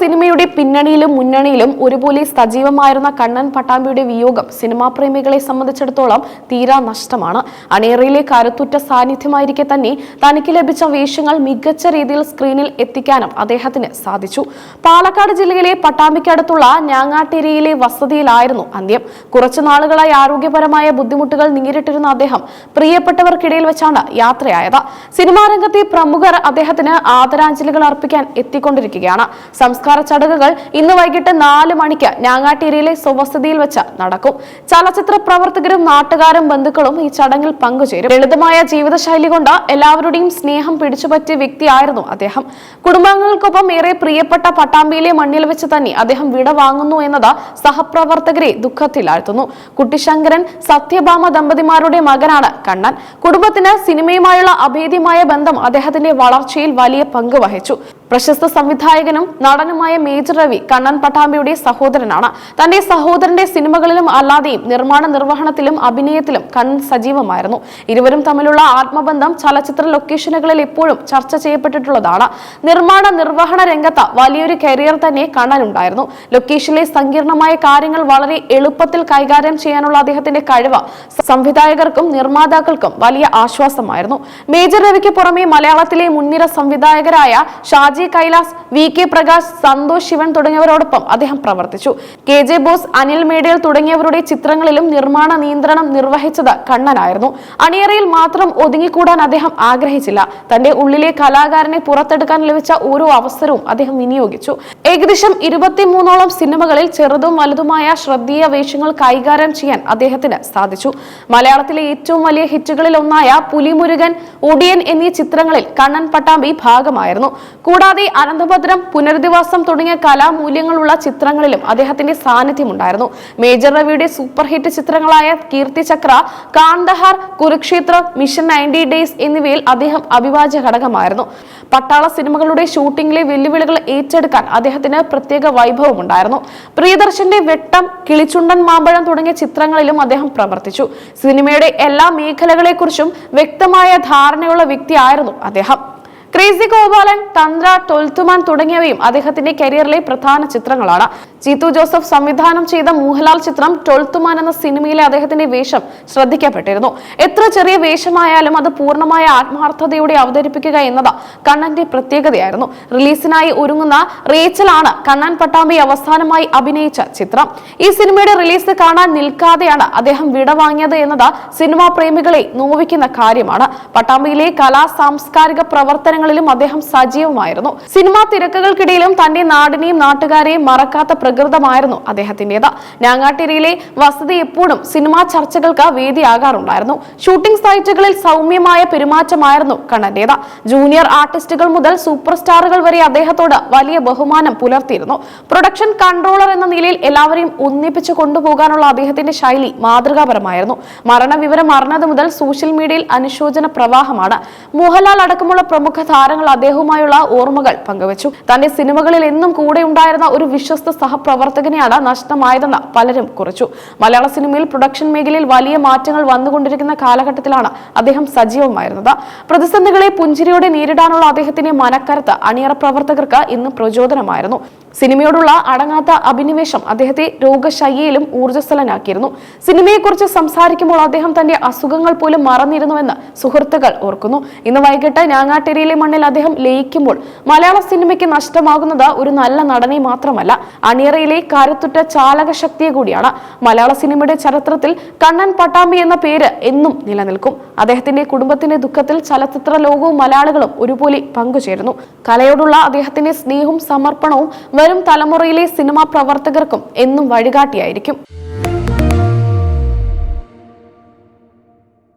സിനിമയുടെ പിന്നണിയിലും മുന്നണിയിലും ഒരുപോലെ സജീവമായിരുന്ന കണ്ണൻ പട്ടാമ്പിയുടെ വിയോഗം സിനിമാ പ്രേമികളെ സംബന്ധിച്ചിടത്തോളം തീരാ നഷ്ടമാണ്. അണിയറയിലെ കരുത്തുറ്റ സാന്നിധ്യമായിരിക്കെ തന്നെ തനിക്ക് ലഭിച്ച വേഷങ്ങൾ മികച്ച രീതിയിൽ സ്ക്രീനിൽ എത്തിക്കാനും അദ്ദേഹത്തിന് സാധിച്ചു. പാലക്കാട് ജില്ലയിലെ പട്ടാമ്പിക്കടുത്തുള്ള ഞാങ്ങാട്ടേരിയിലെ വസതിയിലായിരുന്നു അന്ത്യം. കുറച്ചു നാളുകളായി ആരോഗ്യപരമായ ബുദ്ധിമുട്ടുകൾ നേരിട്ടിരുന്ന അദ്ദേഹം പ്രിയപ്പെട്ടവർക്കിടയിൽ വെച്ചാണ് യാത്രയായത്. സിനിമാരംഗത്തെ പ്രമുഖർ അദ്ദേഹത്തിന് ആദരാഞ്ജലികൾ അർപ്പിക്കാൻ എത്തിക്കൊണ്ടിരിക്കുകയാണ്. സംസ്കാര ചടങ്ങുകൾ ഇന്ന് വൈകിട്ട് നാല് മണിക്ക് ഞാങ്ങാട്ടേരിയിലെ സ്വവസതിയിൽ വെച്ച് നടക്കും. ചലച്ചിത്ര പ്രവർത്തകരും നാട്ടുകാരും ബന്ധുക്കളും ഈ ചടങ്ങിൽ പങ്കുചേരും. ലളിതമായ ജീവിതശൈലി കൊണ്ട് എല്ലാവരുടെയും സ്നേഹം പിടിച്ചുപറ്റിയ വ്യക്തിയായിരുന്നു അദ്ദേഹം. കുടുംബാംഗങ്ങൾക്കൊപ്പം ഏറെ പ്രിയപ്പെട്ട പട്ടാമ്പിയിലെ മണ്ണിൽ വെച്ച് തന്നെ അദ്ദേഹം വിട വാങ്ങുന്നു എന്നത് സഹപ്രവർത്തകരെ ദുഃഖത്തിലാഴ്ത്തുന്നു. കുട്ടിശങ്കരൻ സത്യഭാമ ദമ്പതിമാരുടെ മകനാണ് കണ്ണൻ. കുടുംബത്തിന് സിനിമയുമായുള്ള അഭേദ്യമായ ബന്ധം അദ്ദേഹത്തിന്റെ വളർച്ചയിൽ വലിയ പങ്ക് വഹിച്ചു. പ്രശസ്ത സംവിധായകനും നടനുമായ മേജർ രവി കണ്ണൻ പട്ടാമ്പിയുടെ സഹോദരനാണ്. തന്റെ സഹോദരന്റെ സിനിമകളിലും അല്ലാതെയും നിർമ്മാണ നിർവഹണത്തിലും അഭിനയത്തിലും കണ്ണൻ സജീവമായിരുന്നു. ഇരുവരും തമ്മിലുള്ള ആത്മബന്ധം ചലച്ചിത്ര ലൊക്കേഷനുകളിൽ എപ്പോഴും ചർച്ച ചെയ്യപ്പെട്ടിട്ടുള്ളതാണ്. നിർമ്മാണ നിർവഹണ രംഗത്ത് വലിയൊരു കരിയർ തന്നെ കണ്ണൻ ഉണ്ടായിരുന്നു ലൊക്കേഷനിലെ സങ്കീർണമായ കാര്യങ്ങൾ വളരെ എളുപ്പത്തിൽ കൈകാര്യം ചെയ്യാനുള്ള അദ്ദേഹത്തിന്റെ കഴിവ് സംവിധായകർക്കും നിർമ്മാതാക്കൾക്കും വലിയ ആശ്വാസമായിരുന്നു. മേജർ രവിക്ക് പുറമെ മലയാളത്തിലെ മുൻനിര സംവിധായകരായ ഷാജി കൈലാസ് വി കെ പ്രകാശ് സന്തോഷ് ശിവൻ തുടങ്ങിയവരോടൊപ്പം അദ്ദേഹം പ്രവർത്തിച്ചു. കെ ജെ ബോസ് അനിൽ മേഡിയൽ തുടങ്ങിയവരുടെ ചിത്രങ്ങളിലും നിർമ്മാണ നിയന്ത്രണം നിർവഹിച്ചത് കണ്ണനായിരുന്നു. അണിയറയിൽ മാത്രം ഒതുങ്ങിക്കൂടാൻ അദ്ദേഹം ആഗ്രഹിച്ചില്ല. തന്റെ ഉള്ളിലെ കലാകാരനെ പുറത്തെടുക്കാൻ ലഭിച്ച ഓരോ അവസരവും അദ്ദേഹം വിനിയോഗിച്ചു. ഏകദേശം ഇരുപത്തിമൂന്നോളം സിനിമകളിൽ ചെറുതും വലുതുമായ ശ്രദ്ധേയ വേഷങ്ങൾ കൈകാര്യം ചെയ്യാൻ അദ്ദേഹത്തിന് സാധിച്ചു. മലയാളത്തിലെ ഏറ്റവും വലിയ ഹിറ്റുകളിൽ ഒന്നായ പുലിമുരുകൻ ഒടിയൻ എന്നീ ചിത്രങ്ങളിൽ കണ്ണൻ പട്ടാമ്പി ഭാഗമായിരുന്നു. കൂടാതെ അനന്തഭദ്രം പുനരധിവാസം തുടങ്ങിയ കലാമൂല്യങ്ങളുള്ള ചിത്രങ്ങളിലും അദ്ദേഹത്തിന്റെ സാന്നിധ്യമുണ്ടായിരുന്നു. മേജർ രവിയുടെ super hit ചിത്രങ്ങളായ Keerthi Chakra Kandahar Kurukshetra mission ninety days എന്നിവയിൽ അദ്ദേഹം അഭിവാജ്യ ഘടകമായിരുന്നു. പട്ടാള സിനിമകളുടെ ഷൂട്ടിംഗിലെ വെല്ലുവിളികൾ ഏറ്റെടുക്കാൻ അദ്ദേഹത്തിന് പ്രത്യേക വൈഭവം ഉണ്ടായിരുന്നു പ്രിയദർശന്റെ വെട്ടം കിളിച്ചുണ്ടൻ മാമ്പഴം തുടങ്ങിയ ചിത്രങ്ങളിലും അദ്ദേഹം പ്രവർത്തിച്ചു. സിനിമയുടെ എല്ലാ മേഖലകളെക്കുറിച്ചും വ്യക്തമായ ധാരണയുള്ള വ്യക്തിയായിരുന്നു അദ്ദേഹം. ക്രേസി ഗോപാലൻ തന്ത്ര ടൊൽത്തുമാൻ തുടങ്ങിയവയും അദ്ദേഹത്തിന്റെ കരിയറിലെ പ്രധാന ചിത്രങ്ങളാണ്. ജീത്തു ജോസഫ് സംവിധാനം ചെയ്ത മോഹൻലാൽ ചിത്രം ടൊൽത്തുമാൻ എന്ന സിനിമയിലെ അദ്ദേഹത്തിന്റെ വേഷം ശ്രദ്ധിക്കപ്പെട്ടിരുന്നു. എത്ര ചെറിയ വേഷമായാലും അത് പൂർണമായ ആത്മാർത്ഥതയോടെ അവതരിപ്പിക്കുക എന്നത് കണ്ണന്റെ പ്രത്യേകതയായിരുന്നു. റിലീസിനായി ഒരുങ്ങുന്ന റേച്ചലാണ് കണ്ണൻ പട്ടാമ്പി അവസാനമായി അഭിനയിച്ച ചിത്രം. ഈ സിനിമയുടെ റിലീസ് കാണാൻ നിൽക്കാതെയാണ് അദ്ദേഹം വിടവാങ്ങിയത് എന്നത് സിനിമാ പ്രേമികളെ നോവിക്കുന്ന കാര്യമാണ്. പട്ടാമ്പിയിലെ കലാ സാംസ്കാരിക പ്രവർത്തനങ്ങളിലും അദ്ദേഹം സജീവമായിരുന്നു. സിനിമാ തിരക്കുകൾക്കിടയിലും തന്റെ നാടിനെയും നാട്ടുകാരെയും മറക്കാത്ത പ്രകൃതമായിരുന്നു അദ്ദേഹത്തിന്റേത്. ഞാങ്ങാട്ടിരിയിലെ വസതി എപ്പോഴും സിനിമാ ചർച്ചകൾക്ക് വേദിയാകാറുണ്ടായിരുന്നു. ഷൂട്ടിംഗ് സൈറ്റുകളിൽ സൗമ്യമായ പെരുമാറ്റമായിരുന്നു കണ്ണന്റേത്. ജൂനിയർ ആർട്ടിസ്റ്റുകൾ മുതൽ സൂപ്പർ സ്റ്റാറുകൾ വരെ അദ്ദേഹത്തോട് വലിയ ബഹുമാനം പുലർത്തിയിരുന്നു. പ്രൊഡക്ഷൻ കൺട്രോളർ എന്ന നിലയിൽ എല്ലാവരെയും ഒന്നിപ്പിച്ചു കൊണ്ടുപോകാനുള്ള അദ്ദേഹത്തിന്റെ ശൈലി മാതൃകാപരമായിരുന്നു. മരണവിവരം അറിഞ്ഞത് മുതൽ സോഷ്യൽ മീഡിയയിൽ അനുശോചന പ്രവാഹമാണ്. മോഹൻലാൽ അടക്കമുള്ള പ്രമുഖ താരങ്ങൾ അദ്ദേഹവുമായുള്ള ഓർമ്മകൾ പങ്കുവച്ചു. തന്റെ സിനിമകളിൽ എന്നും കൂടെ ഉണ്ടായിരുന്ന ഒരു വിശ്വസ്ത സഹപ്രവർത്തകനെയാണ് നഷ്ടമായതെന്ന് പലരും കുറിച്ചു. മലയാള സിനിമയിൽ പ്രൊഡക്ഷൻ മേഖലയിൽ വലിയ മാറ്റങ്ങൾ വന്നുകൊണ്ടിരിക്കുന്ന കാലഘട്ടത്തിലാണ് അദ്ദേഹം സജീവമായിരുന്നത്. പ്രതിസന്ധികളെ പുഞ്ചിരിയോടെ നേരിടാനുള്ള അദ്ദേഹത്തിന്റെ മനക്കരുത്ത് അണിയറ പ്രവർത്തകർക്ക് ഇന്ന് പ്രചോദനമായിരുന്നു. സിനിമയോടുള്ള അടങ്ങാത്ത അഭിനിവേശം അദ്ദേഹത്തെ രോഗശയ്യയിലും ഊർജസ്വലനാക്കിയിരുന്നു. സിനിമയെക്കുറിച്ച് സംസാരിക്കുമ്പോൾ അദ്ദേഹം തന്റെ അസുഖങ്ങൾ പോലും മറന്നിരുന്നുവെന്ന് സുഹൃത്തുക്കൾ ഓർക്കുന്നു. ഇന്ന് വൈകിട്ട് ഞാങ്ങാട്ടേരിയിലെ മണ്ണിൽ അദ്ദേഹം ലയിക്കുമ്പോൾ മലയാള സിനിമയ്ക്ക് നഷ്ടമാകുന്നത് ഒരു നല്ല നടനെ മാത്രമല്ല. അണിയറയിലെ കരുത്തുറ്റ ചാലക ശക്തിയെ കൂടിയാണ് മലയാള സിനിമയുടെ ചരിത്രത്തിൽ കണ്ണൻ പട്ടാമ്പി എന്ന പേര് എന്നും നിലനിൽക്കും. അദ്ദേഹത്തിന്റെ കുടുംബത്തിന്റെ ദുഃഖത്തിൽ ചലച്ചിത്ര ലോകവും മലയാളികളും ഒരുപോലെ പങ്കുചേരുന്നു. കലയോടുള്ള അദ്ദേഹത്തിന്റെ സ്നേഹവും സമർപ്പണവും വരും തലമുറയിലെ സിനിമാ പ്രവർത്തകർക്കും എന്നും വഴികാട്ടിയായിരിക്കും.